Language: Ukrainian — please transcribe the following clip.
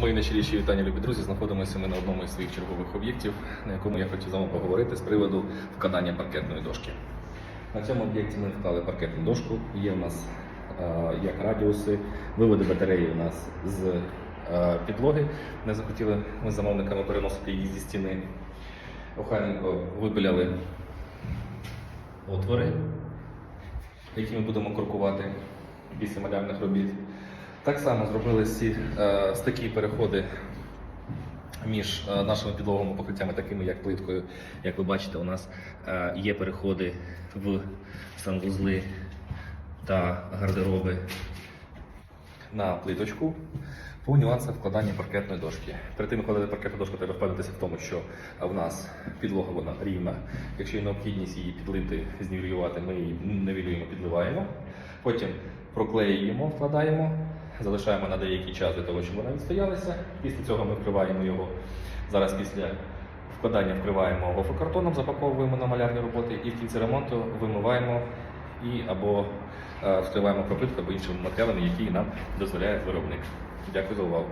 Мої найщиріші вітання, любі друзі. Знаходимося ми на одному із своїх чергових об'єктів, на якому я хотів з вами поговорити з приводу вкладання паркетної дошки. На цьому об'єкті ми вклали паркетну дошку. Є у нас е, як радіуси, виводи батареї у нас з е, підлоги. Не захотіли ми з замовниками переносити її зі стіни. Охайненько випиляли отвори, які ми будемо крокувати після малярних робіт. Так само зробили всі е, стакі переходи між е, нашими підлоговими покриттями, такими як плиткою. Як ви бачите, у нас е, є переходи в санвузли та гардероби на плиточку по нюансах вкладання паркетної дошки. Перед тим, як вкладати паркетну дошку, треба впевнитися в тому, що в нас підлога вона рівна. Якщо є необхідність її підлити, знівелювати, ми її нивелюємо, підливаємо. Потім проклеюємо, вкладаємо, залишаємо на деякий час для того, щоб вона відстоялася. Після цього ми вкриваємо його. Зараз після вкладання вкриваємо гофрокартоном, запаковуємо на малярні роботи і в кінці ремонту вимиваємо і або вкриваємо пропитку або іншими матеріалами, які нам дозволяє виробник. Дякую за увагу.